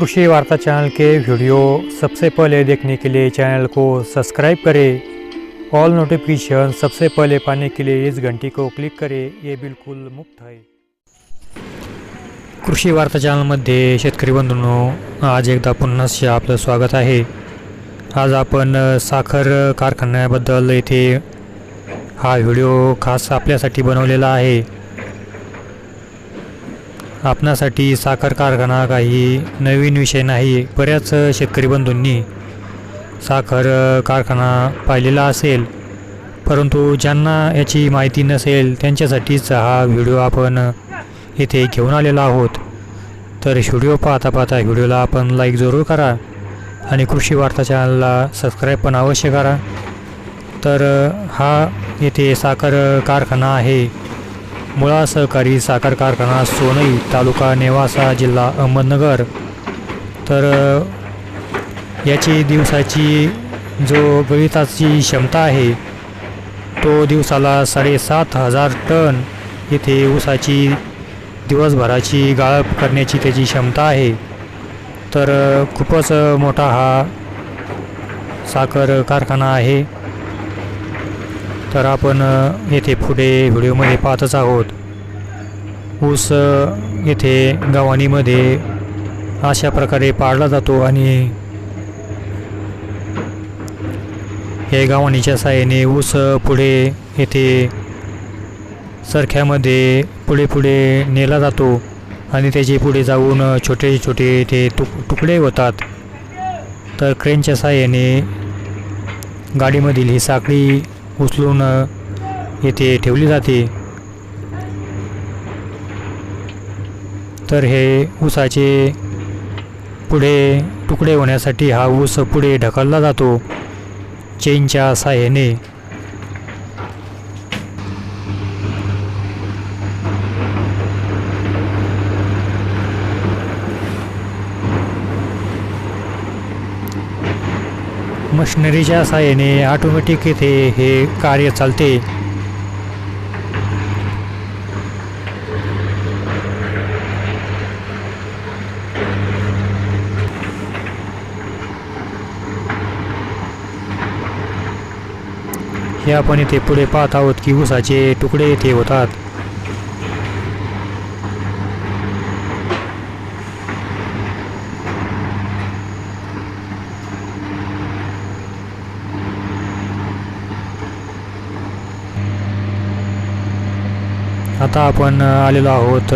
कृषी वार्ता चैनल के वीडियो सबसे पहले देखने के लिए चैनल को सब्सक्राइब करें। ऑल नोटिफिकेशन सबसे पहले पाने के लिए इस घंटी को क्लिक करें ये बिल्कुल मुफ्त है। कृषी वार्ता चॅनलमध्ये शेतकरी बंधूंनो आज एकदा पुन्हा आपलं स्वागत आहे। आज आपण साखर कारखान्याबद्दल येथे हा व्हिडिओ खास आपल्यासाठी बनवलेला आहे। आपणासाठी साखर कारखाना काही नवीन विषय नाही. बऱ्याच शेतकरी बंधूंनी साखर कारखाना पाहिलेला असेल. परंतु ज्यांना याची माहिती नसेल त्यांच्यासाठीच हा व्हिडिओ आपण इथे घेऊन आलेलो आहोत. तर व्हिडिओ पाहता पाहता व्हिडिओला आपण लाईक जरूर करा आणि कृषी वार्ता चॅनलला सबस्क्राईब पण अवश्य करा. तर हा येथे साखर कारखाना आहे. मुळा सहकारी साखर कारखाना सोनई तालुका नेवासा जिल्हा अहमदनगर. तर याची दिवसाची जो गळिताची क्षमता आहे तो दिवसाला साडेसात हजार टन येथे ऊसाची दिवसभराची गाळप करण्याची त्याची क्षमता आहे. तर खूपच मोठा हा साखर कारखाना आहे. तर आपण येथे पुढे व्हिडिओमध्ये पाहतच आहोत. ऊस येथे गव्हाणीमध्ये अशा प्रकारे पाडला जातो आणि हे गव्हाणीच्या साहाय्याने ऊस पुढे येथे सरख्यामध्ये पुढे पुढे नेला जातो आणि त्याचे पुढे जाऊन छोटे छोटे ते तुक तुकडे होतात. तर क्रेनच्या साहाय्याने गाडीमधील ही साखळी उचलून येथे ठेवली जाते. तर हे ऊसाचे पुढे तुकडे होण्यासाठी हा ऊस पुढे ढकलला जातो. चेनच्या साह्याने मशिनरीच्या साहाय्याने ऑटोमॅटिक इथे हे कार्य चालते. हे आपण इथे पुढे पाहत आहोत की ऊसाचे तुकडे येथे होतात. आता आपण आलेलो आहोत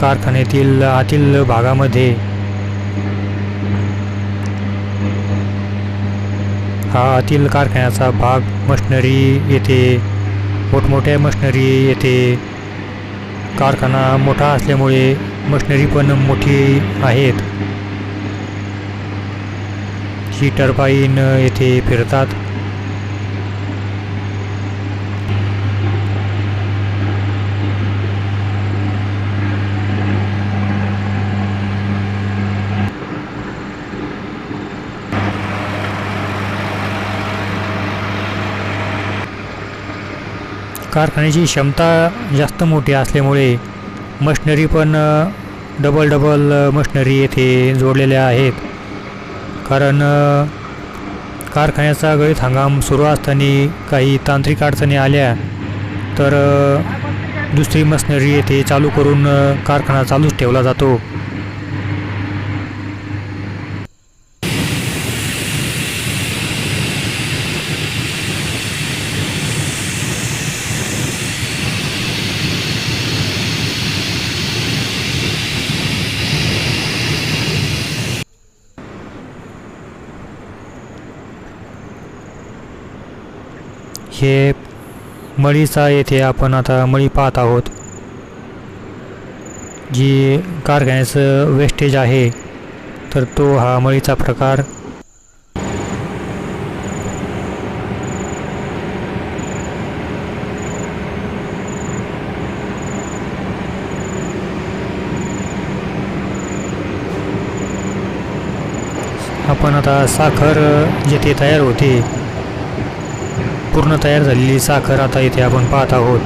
कारखान्यातील आतील भागामध्ये. हा आतील कारखान्याचा भाग मशिनरी येथे मोठमोठ्या मशिनरी येथे. कारखाना मोठा असल्यामुळे मशनरी पण मोठी आहेत. ही टर्बाईन येथे फिरतात. कारखान्याची क्षमता जास्त मोठी असल्यामुळे मशनरी पण डबल डबल मशनरी मशिनरी येथे जोडलेल्या आहेत. कारण कारखान्याचा गळीत हंगाम सुरू असताना काही तांत्रिक अडचणी आल्या तर दुसरी मशनरी येथे चालू करून कारखाना चालूच ठेवला जातो. इथे मळीचा येथे आपण आता मळी पाहत आहोत जी कारखान्याचं वेस्टेज आहे तर तो हा मळीचा प्रकार. आपण आता साखर जेथे तयार होते पूर्ण तयार झालेली साखर आता इथे आपण पाहत आहोत.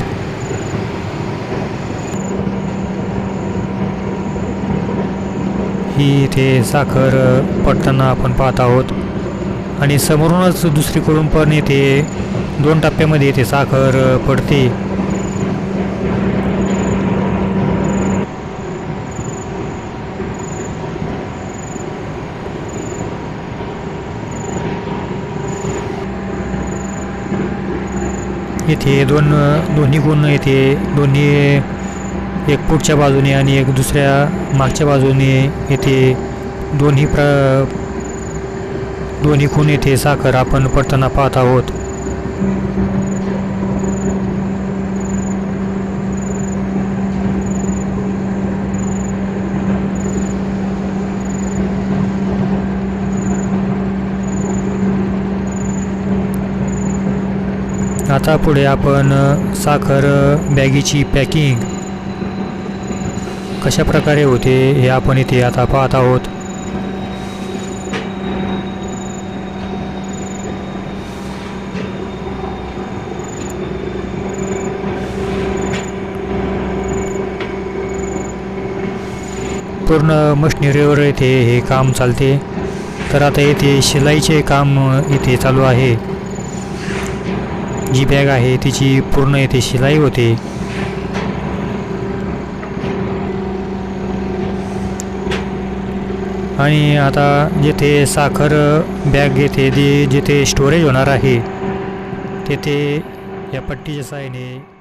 ही इथे साखर पडताना आपण पाहत आहोत. आणि समोरूनच दुसरीकडून पण इथे दोन टप्प्यामध्ये इथे साखर पडते. येथे दोन दोन्ही गुण येथे दोन्ही एक पुढच्या बाजूने आणि एक दुसऱ्या मागच्या बाजूने येथे दोन्ही प्र दोन्ही खूण येथे साखर आपण पडताना पाहत आहोत. आता पुढे आपण साखर बॅगीची पॅकिंग. कशा प्रकारे होते हे आपण इथे आता पाहत आहोत. पूर्ण मशिनरीवर येथे हे काम चालते. तर आता येथे शिलाईचे काम इथे चालू आहे. जी बॅग आहे तिची पूर्ण येथे शिलाई होते. आणि आता जेथे साखर बॅग येथे जे जिथे स्टोरेज होणार आहे तेथे या पट्टीच्या साहाय्याने